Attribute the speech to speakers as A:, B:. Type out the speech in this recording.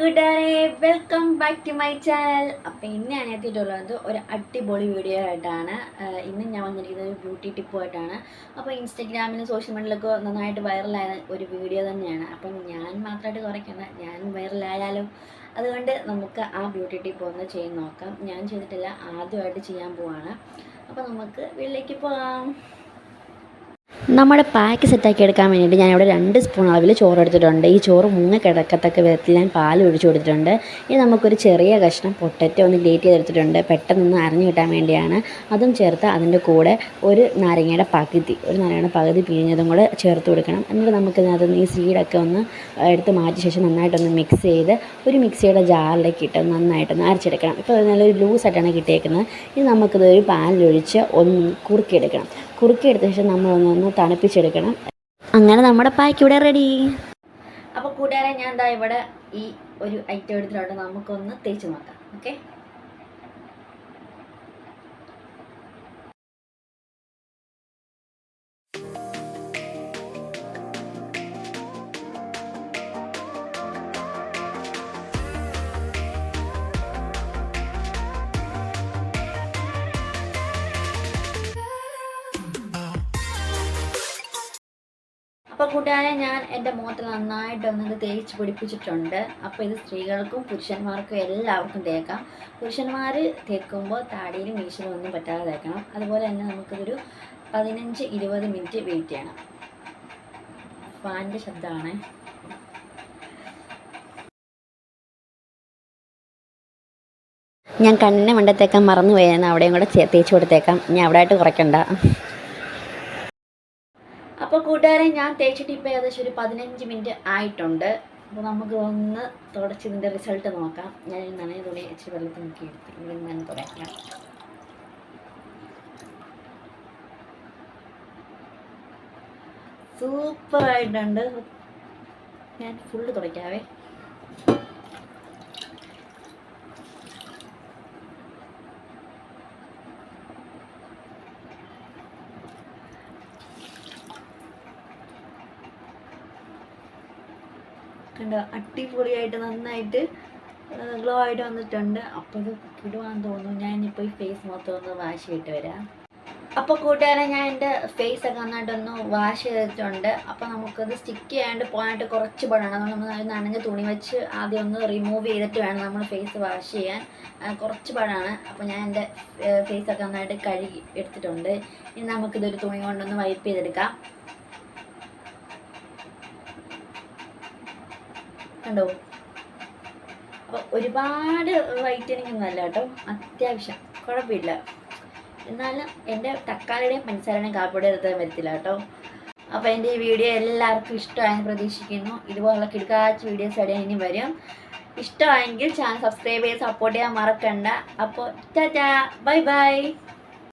A: കൂട്ടുകാരെ welcome back to my channel അപ്പോൾ ഇന്ന് ഞാൻ എത്തിയിട്ടുള്ളത് ഒരു അടിപൊളി വീഡിയോ ആയിട്ടാണ്. ഇന്ന് ഞാൻ വന്നിരിക്കുന്നത് ഒരു ബ്യൂട്ടി ടിപ്പുമായിട്ടാണ് അപ്പോൾ ഇൻസ്റ്റഗ്രാമിലും സോഷ്യൽ മീഡിയയിലൊക്കെ നന്നായിട്ട് വൈറലായ ഒരു വീഡിയോ തന്നെയാണ്. അപ്പം ഞാൻ മാത്രമായിട്ട് കുറയ്ക്കണ്ട ഞാൻ വൈറലായാലും അതുകൊണ്ട് നമുക്ക് ആ ബ്യൂട്ടി ടിപ്പ് ഒന്ന് ചെയ്ത് നോക്കാം. ഞാൻ ചെയ്തിട്ടില്ല ആദ്യമായിട്ട് ചെയ്യാൻ പോവാണ്. അപ്പോൾ നമുക്ക് വീട്ടിലേക്ക് പോകാം. നമ്മുടെ പാക്ക് സെറ്റാക്കി എടുക്കാൻ വേണ്ടിയിട്ട് ഞാൻ ഇവിടെ രണ്ട് സ്പൂൺ അളവിൽ ചോറ് എടുത്തിട്ടുണ്ട്. ഈ ചോറ് മുങ്ങ കിടക്കത്തക്ക വിധത്തിൽ ഞാൻ പാൽ ഒഴിച്ചു കൊടുത്തിട്ടുണ്ട്. ഇനി നമുക്കൊരു ചെറിയ കഷ്ണം പൊട്ടറ്റോ ഒന്ന് ഗ്രേറ്റ് ചെയ്തെടുത്തിട്ടുണ്ട്. പെട്ടെന്നൊന്ന് അരഞ്ഞു കിട്ടാൻ വേണ്ടിയാണ്. അതും ചേർത്ത് അതിന്റെ കൂടെ ഒരു നാരങ്ങയുടെ പകുതി ഒരു നാരങ്ങയുടെ പകുതി പിഴിഞ്ഞതും കൂടെ ചേർത്ത് കൊടുക്കണം. എന്നിട്ട് നമുക്കിതിനകത്ത് ഈ സീഡൊക്കെ ഒന്ന് എടുത്ത് മാറ്റിയ ശേഷം നന്നായിട്ടൊന്ന് മിക്സ് ചെയ്ത് ഒരു മിക്സിയുടെ ജാറിലേക്ക് ഇട്ട് നന്നായിട്ടൊന്ന് അരച്ചെടുക്കണം. ഇപ്പോൾ നല്ലൊരു ലൂസായിട്ടാണ് കിട്ടിയേക്കുന്നത്. ഇനി നമുക്കിതൊരു പാനിലൊഴിച്ച് ഒന്ന് കുറുക്കിയെടുക്കണം. കുറുക്കിയെടുത്ത ശേഷം നമ്മളൊന്നൊന്ന് തണുപ്പിച്ചെടുക്കണം. അങ്ങനെ നമ്മുടെ പായ്ക്ക് ഇവിടെ റെഡി അപ്പോൾ കൂട്ടുകാരെ ഞാൻ എന്താ ഇവിടെ ഈ ഒരു ഐറ്റം എടുത്തിട്ടുണ്ട്. നമുക്കൊന്ന് തേച്ച് നോക്കാം. ഓക്കെ അപ്പോൾ കൂട്ടുകാരെ ഞാൻ എന്റെ മുഖത്ത് നന്നായിട്ട് ഒന്ന് തേച്ച് പിടിപ്പിച്ചിട്ടുണ്ട്. അപ്പോൾ ഇത് സ്ത്രീകൾക്കും പുരുഷന്മാർക്കും എല്ലാവർക്കും തേക്കാം. പുരുഷന്മാർ തേക്കുമ്പോൾ താടിയിലും മീശിലും ഒന്നും പറ്റാതെ തേക്കണം. അതുപോലെ തന്നെ നമുക്കിതൊരു പതിനഞ്ച് ഇരുപത് മിനിറ്റ് വെയിറ്റ് ചെയ്യണം. ഫാന്റെ ശബ്ദമാണ്. ഞാൻ കണ്ണിനെ മണ്ടത്തേക്കാൻ മറന്നു പോയെന്ന് അവിടെയും കൂടെ തേച്ച് കൊടുത്തേക്കാം. ഞാൻ അവിടെ ആയിട്ട് കുറയ്ക്കണ്ട. അപ്പോൾ കൂട്ടുകാരെ ഞാൻ തേച്ചിട്ട് ഇപ്പോൾ ഏകദേശം ഒരു പതിനഞ്ച് മിനിറ്റ് ആയിട്ടുണ്ട്. അപ്പോൾ നമുക്ക് ഒന്ന് തുടച്ച് ഇതിന്റെ റിസൾട്ട് നോക്കാം. ഞാൻ നനയ തുണി ഇച്ചിരി വെള്ളത്തിൽ നോക്കി എടുത്ത് ഇവിടെ ഞാൻ തുടയ്ക്കാം. സൂപ്പറായിട്ടുണ്ട് ഞാൻ ഫുള്ള് തുടയ്ക്കാവേ. കണ്ടോ അടിപൊളിയായിട്ട് നന്നായിട്ട് ഗ്ലോ ആയിട്ട് വന്നിട്ടുണ്ട്. അപ്പോൾ ഇത് കിടുവാന്ന് തോന്നുന്നു. ഞാൻ ഇപ്പോൾ ഈ ഫേസ് മൊത്തം ഒന്ന് വാഷ് ചെയ്തിട്ട് വരാം. അപ്പോൾ കൂട്ടുകാരെ ഞാൻ എന്റെ ഫേസ് ഒക്കെ നന്നായിട്ടൊന്ന് വാഷ് ചെയ്തിട്ടുണ്ട്. അപ്പോൾ നമുക്കത് സ്റ്റിക്ക് ചെയ്യാണ്ട് പോകാനായിട്ട് കുറച്ച് പാടാണ്. നമ്മൾ നനഞ്ഞ തുണി വെച്ച് ആദ്യം ഒന്ന് റിമൂവ് ചെയ്തിട്ട് വേണം നമ്മൾ ഫേസ് വാഷ് ചെയ്യാൻ. കുറച്ച് പാടാണ്. അപ്പോൾ ഞാൻ എന്റെ ഫേസ് ഒക്കെ നന്നായിട്ട് കഴുകി എടുത്തിട്ടുണ്ട്. ഇനി നമുക്കിതൊരു തുണി കൊണ്ടൊന്ന് വൈപ്പ് ചെയ്തെടുക്കാം. കണ്ടോ അപ്പോൾ ഒരുപാട് വൈറ്റനിങ് ഒന്നും അല്ല കേട്ടോ. അത്യാവശ്യം. കുഴപ്പമില്ല. എന്നാലും എന്റെ തക്കാളിയുടെയും പഞ്ചസാരയുടെയും കാപ്പിയുടെ എടുത്താൽ വരത്തില്ല കേട്ടോ. അപ്പോൾ എന്റെ ഈ വീഡിയോ എല്ലാവർക്കും ഇഷ്ടമായെന്ന് പ്രതീക്ഷിക്കുന്നു. ഇതുപോലുള്ള കിടക്കാച്ച വീഡിയോസ് ഇടയിൽ ഇനി വരും. ഇഷ്ടമായെങ്കിൽ ചാനൽ സബ്സ്ക്രൈബ് ചെയ്ത് സപ്പോർട്ട് ചെയ്യാൻ മറക്കണ്ട. അപ്പോൾ ടാറ്റാ. Bye bye.